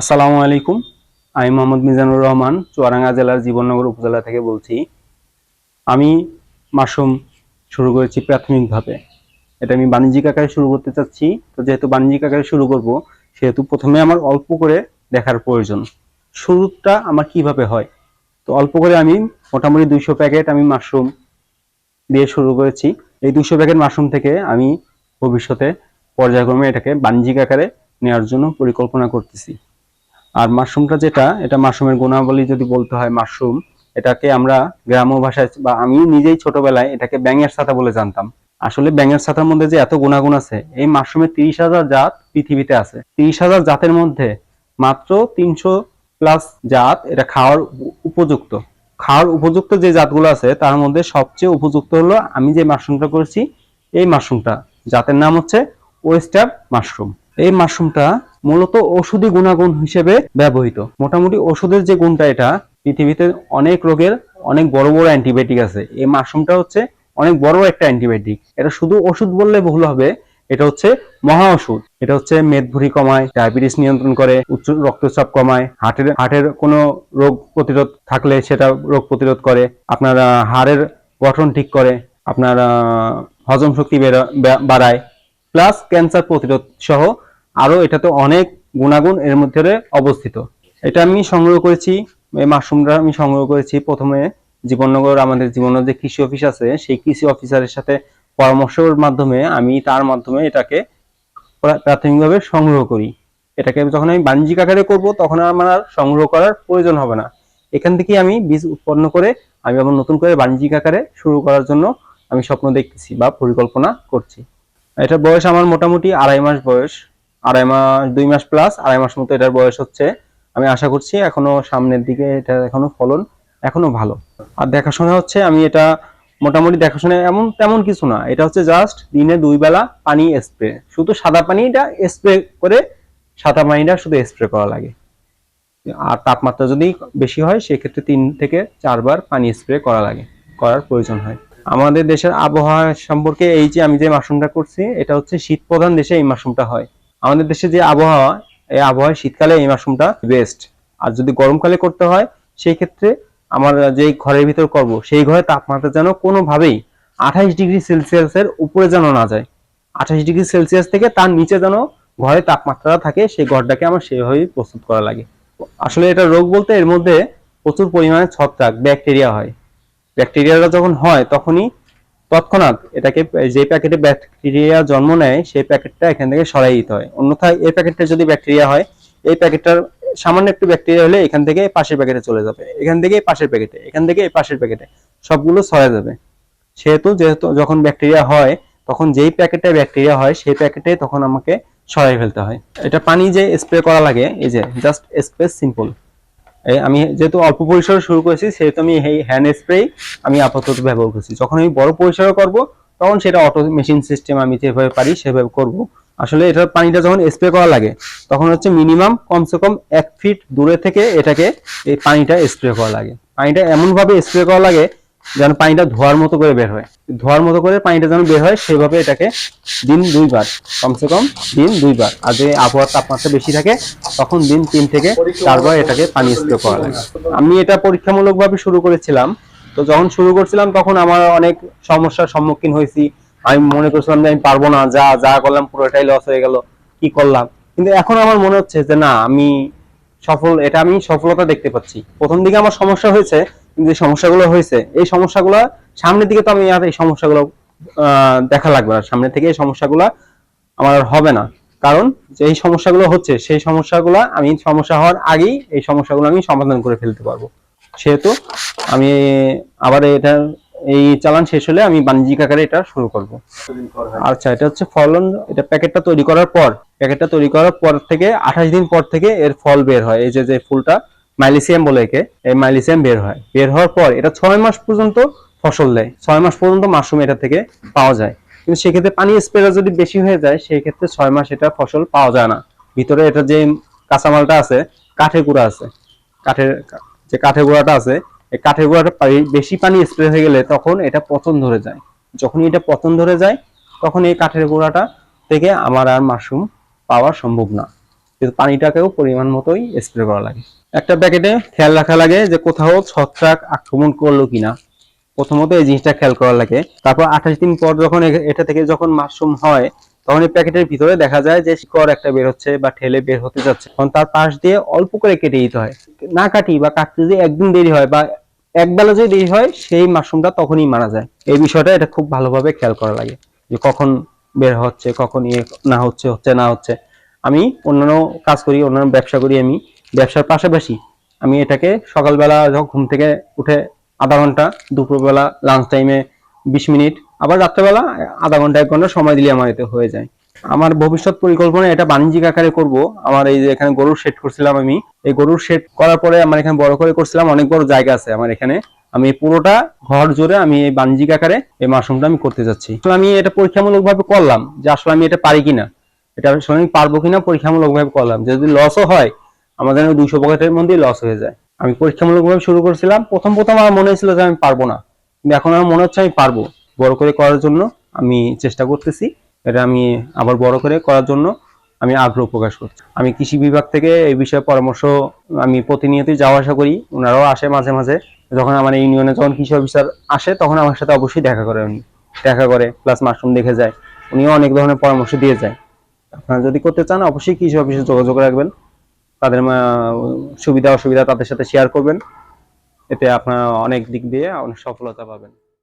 আসসালামু আলাইকুম। আমি মোহাম্মদ মিজানুর রহমান, চুয়াডাঙ্গা জেলার জীবননগর উপজেলা থেকে বলছি। আমি মাশরুম শুরু করেছি প্রাথমিকভাবে। এটা আমি বাণিজ্যিক আকারে শুরু করতে চাচ্ছি। তো যেহেতু বাণিজ্যিক আকারে শুরু করব, সেহেতু প্রথমে আমার অল্প করে দেখার প্রয়োজন। শুরুটা আমার কীভাবে হয়? তো অল্প করে আমি মোটামুটি দুইশো প্যাকেট আমি মাশরুম দিয়ে শুরু করেছি। এই দুইশো প্যাকেট মাশরুম থেকে আমি ভবিষ্যতে পর্যায়ক্রমে এটাকে বাণিজ্যিক আকারে নেওয়ার জন্য পরিকল্পনা করতেছি। আর মাশরুমটা যেটা, এটা মাশরুমের গুণাবলী যদি বলতে হয় মাশরুম, এটাকে আমরা গ্রাম্য ভাষায় বা আমি নিজেই ছোটবেলায় এটাকে ব্যাঙের ছাতা বলে জানতাম। আসলে ব্যাঙের ছাতার মধ্যে যে এত গুণাগুণ আছে, এই মাশরুমের তিরিশ হাজার জাত পৃথিবীতে আছে। তিরিশ হাজার জাতের মধ্যে মাত্র তিনশো প্লাস জাত এটা খাওয়ার উপযুক্ত। খাওয়ার উপযুক্ত যে জাতগুলো আছে, তার মধ্যে সবচেয়ে উপযুক্ত হলো আমি যে মাশরুমটা করেছি, এই মাশরুমটা। জাতের নাম হচ্ছে ওয়েস্টার মাশরুম। এই মাশরুমটা মূলত ওষুধি গুণাগুণ হিসেবে ব্যবহৃত। মোটামুটি ওষুধের যে গুণটা এটা, পৃথিবীতে অনেক রোগের অনেক বড় বড় অ্যান্টিবায়োটিক আছে। এই মাশরুমটা হচ্ছে অনেক বড় একটা অ্যান্টিবায়োটিক। এটা শুধু ওষুধ বললে ভুল হবে, এটা হচ্ছে মহা ওষুধ। এটা হচ্ছে মেদভুঁড়ি কমায়, ডায়াবেটিস নিয়ন্ত্রণ করে, উচ্চ রক্তচাপ কমায়, হার্টের হার্টের কোনো রোগ প্রতিরোধ থাকলে সেটা রোগ প্রতিরোধ করে, আপনার হাড়ের গঠন ঠিক করে, আপনার হজম শক্তি বাড়ায়। প্লাস ক্যান্সার প্রতিরোধ সহ আরও এটাতে অনেক গুণাগুণ এর মধ্যে অবস্থিত। এটা আমি সংগ্রহ করেছি, এই মাশরুমটা আমি সংগ্রহ করেছি প্রথমে জীবননগর, আমাদের জীবননগর যে কৃষি অফিস আছে, সেই কৃষি অফিসারের সাথে পরামর্শের মাধ্যমে আমি তার মাধ্যমে এটাকে প্রা- প্রাথমিকভাবে সংগ্রহ করি। এটাকে যখন আমি বাণিজ্যিক আকারে করব, তখন আমার আর সংগ্রহ করার প্রয়োজন হবে না। এখান থেকে আমি বীজ উৎপন্ন করে আমি আবার নতুন করে বাণিজ্যিক আকারে শুরু করার জন্য আমি স্বপ্ন দেখতেছি বা পরিকল্পনা করছি। এটা বয়স আমার মোটামুটি আড়াই মাস বয়স। আড়াই মাস, দুই মাস প্লাস আড়াই মাস মতো এটার বয়স হচ্ছে। আমি আশা করছি এখনও সামনের দিকে এটা এখনও ফলন এখনও ভালো। আর দেখাশোনা হচ্ছে, আমি এটা মোটামুটি দেখাশোনা এমন তেমন কিছু না। এটা হচ্ছে জাস্ট দিনে দুই বেলা পানি স্প্রে শুধু সাদা পানিটা স্প্রে করে সাদা পানিটা শুধু স্প্রে করা লাগে। আর তাপমাত্রা যদি বেশি হয়, সেক্ষেত্রে তিন থেকে চারবার পানি স্প্রে করা লাগে, করার প্রয়োজন হয়। আমাদের দেশের আবহাওয়া সম্পর্কে এই যে আমি যে মাশরুমটা করছি, এটা হচ্ছে শীত প্রধান দেশে এই মাশরুমটা হয়। আমাদের দেশে যে আবহাওয়া, এই আবহাওয়ায় শীতকালে এই মাশরুমটা বেস্ট আর যদি গরমকালে করতে হয়, সেই ক্ষেত্রে আমার যে ঘরের ভিতর করব, সেই ঘরে তাপমাত্রা যেন কোনোভাবেই আঠাইশ ডিগ্রি সেলসিয়াসের উপরে যেন না যায়। আঠাইশ ডিগ্রি সেলসিয়াস থেকে তার নিচে যেন ঘরে তাপমাত্রা থাকে, সেই ঘরটাকে আমার সেভাবেই প্রস্তুত করা লাগে। আসলে এটা রোগ বলতে এর মধ্যে প্রচুর পরিমাণে ছত্রাক, ব্যাকটেরিয়া হয়। ব্যাকটেরিয়াটা যখন হয়, তখনই তৎক্ষণাৎ এটাকে, যে প্যাকেটে ব্যাকটেরিয়া জন্ম নেয়, সেই প্যাকেটটা এখান থেকে সরাই দিতে হয়। অন্যথায় এই প্যাকেটটা যদি ব্যাকটেরিয়া হয়, এই প্যাকেটটার সামান্য একটু ব্যাকটেরিয়া হলে এখান থেকে পাশের প্যাকেটে চলে যাবে। এখান থেকে পাশের প্যাকেটে, এখান থেকে পাশের প্যাকেটে সবগুলো ছড়া যাবে। সেহেতু, যেহেতু যখন ব্যাকটেরিয়া হয়, তখন যেই প্যাকেটে ব্যাকটেরিয়া হয়, সেই প্যাকেটে তখন আমাকে সরাই ফেলতে হয়। এটা পানি যে স্প্রে করা লাগে, এই যে জাস্ট স্প্রে সিম্পল আমি যেহেতু অল্প পরিসরে শুরু করেছি, সেহেতু আমি এই হ্যান্ড স্প্রে আমি আপাতত ব্যবহার করছি। যখন আমি বড় পরিসরে করব, তখন সেটা অটো মেশিন সিস্টেম আমি যেভাবে পারি, সেভাবে করব। আসলে এটার পানিটা যখন স্প্রে করা লাগে, তখন হচ্ছে মিনিমাম কমসে কম এক ফিট দূরে থেকে এটাকে এই পানিটা স্প্রে করা লাগে। পানিটা এমনভাবে স্প্রে করা লাগে যেন পানিটা ধোয়ার মতো করে বের হয়। ধোয়ার মতো করে পানিটা যেন বের হয় সেভাবে এটাকে দিন দুইবার, কমসে কম দিন দুইবার। আর যদি আবহাওয়ার তাপমাত্রা বেশি থাকে, তখন দিন তিন থেকে চারবার এটাকে পানি স্প্রে করা লাগে। আমি এটা পরীক্ষামূলকভাবে শুরু করেছিলাম। তো যখন শুরু করছিলাম, তখন আমার অনেক সমস্যার সম্মুখীন হয়েছি। আমি মনে করছিলাম যে আমি পারব না, যা যা করলাম পুরোটাই লস হয়ে গেল, কি করলাম? কিন্তু এখন আমার মনে হচ্ছে যে না, আমি সফল, এটা আমি সফলতা দেখতে পাচ্ছি। প্রথম দিকে আমার সমস্যা হয়েছে এই সমস্যাগুলো হয়েছে, এই সমস্যাগুলো সামনের দিকে তো আমি আর এই সমস্যাগুলো দেখা লাগবে না। সামনে থেকে এই সমস্যাগুলো আমার আর হবে না। কারণ যে এই সমস্যাগুলো হচ্ছে, সেই সমস্যাগুলো আমি, সমস্যা হওয়ার আগেই এই সমস্যাগুলো আমি সমাধান করে ফেলতে পারব। সেহেতু আমি আবার এটা, এই চালান শেষ হলে আমি বাণিজ্যিক আকারে এটা শুরু করব। আচ্ছা এটা হচ্ছে ফলন, এটা প্যাকেটটা তৈরি করার পর, প্যাকেটটা তৈরি করার পর থেকে, আঠাশ দিন পর থেকে এর ফল বের হয়। এই যে যে ফুলটা মাইলিসিয়াম বলে একে। এই মাইলিসিয়াম বের হয়। বের হওয়ার পর এটা ছয় মাস পর্যন্ত ফসল দেয়। ছয় মাস পর্যন্ত মাশরুম এটা থেকে পাওয়া যায়। কিন্তু সেক্ষেত্রে পানি স্প্রে যদি বেশি হয়ে যায় সেই ক্ষেত্রে ছয় মাস এটা ফসল পাওয়া যায় না। ভিতরে এটা যে কাঁচামালটা আছে, কাঠের গুঁড়া আছে। কাঠের যে কাঠের গুঁড়াটা আছে, এই কাঠের গুঁড়াটা বেশি পানি স্প্রে হয়ে গেলে তখন এটা পচন ধরে যায়। যখনই এটা পচন ধরে যায়, তখন এই কাঠের গুঁড়াটা থেকে আমার আর মাশরুম পাওয়া সম্ভব না। কিন্তু পানিটাকেও পরিমাণ মতোই স্প্রে করা লাগে। একটা প্যাকেটে খেয়াল রাখা লাগে যে কোথাও ছত্রাক আক্রমণ করল কিনা। প্রথমত এই জিনিসটা খেয়াল করা লাগে। তারপর আঠাশ দিন পর যখন এটা থেকে যখন মাশরুম হয়, তখন এই প্যাকেটের ভিতরে দেখা যায় যে শিকড় একটা বের হচ্ছে বা ঠেলে বের হতে যাচ্ছে। তখন তার পাশ দিয়ে অল্প করে কেটে দিতে হয়। না কাটি বা কাটতে যদি একদিন দেরি হয় বা এক বেলা যদি দেরি হয়, সেই মাশরুমটা তখনই মারা যায়। এই বিষয়টা এটা খুব ভালোভাবে খেয়াল করা লাগে যে কখন বের হচ্ছে, কখন ইয়ে না হচ্ছে হচ্ছে না হচ্ছে। আমি অন্যান্য কাজ করি, অন্যান্য ব্যবসা করি আমি। ব্যবসার পাশাপাশি আমি এটাকে সকালবেলা যখন ঘুম থেকে উঠে আধা ঘণ্টা, দুপুরবেলা লাঞ্চ টাইমে বিশ মিনিট, আবার রাত্রেবেলা আধা ঘণ্টা, এক ঘণ্টা সময় দিলে আমার এতে হয়ে যায়। আমার ভবিষ্যৎ পরিকল্পনা এটা বাণিজ্যিক আকারে করব। আমার এই যে এখানে গরুর শেড করছিলাম আমি, এই গরুর শেড করার পরে আমার এখানে বড় করে করছিলাম, অনেক বড় জায়গা আছে আমার এখানে। আমি পুরোটা ঘর জুড়ে আমি এই বাণিজ্যিক আকারে এই মাশরুমটা আমি করতে যাচ্ছি। তো আমি এটা পরীক্ষামূলক ভাবে করলাম যে আসলে আমি এটা পারি কিনা। এটা আসলে আমি পারব কিনা পরীক্ষামূলক ভাবে করলাম যদি লসও হয় আমাদের দুইশো পকেটের মধ্যেই লস হয়ে যায়। আমি পরীক্ষামূলক ভাবে শুরু করেছিলাম, প্রথম প্রথম আমার মনে হয়েছিল যে আমি পারব না। কিন্তু এখন আমার মনে হচ্ছে আমি পারব। বড় করে করার জন্য আমি চেষ্টা করতেছি। এটা আমি আবার বড় করে করার জন্য আমি আগ্রহ প্রকাশ করছি। আমি কৃষি বিভাগ থেকে এই বিষয়ে পরামর্শ আমি প্রতিনিয়তই যাওয়া আসা করি। ওনারাও আসে মাঝে মাঝে। যখন আমার ইউনিয়নে যখন কৃষি অফিসার আসে, তখন আমার সাথে অবশ্যই দেখা করে উনি। দেখা করে প্লাস মাশরুম দেখে যায়। উনিও অনেক ধরনের পরামর্শ দিয়ে যায়। আপনারা যদি করতে চান, অবশ্যই কৃষি অফিসে যোগাযোগ রাখবেন। তাদের সুবিধা, অসুবিধা তাদের সাথে শেয়ার করবেন। এতে আপনারা অনেক দিক দিয়ে অনেক সফলতা পাবেন।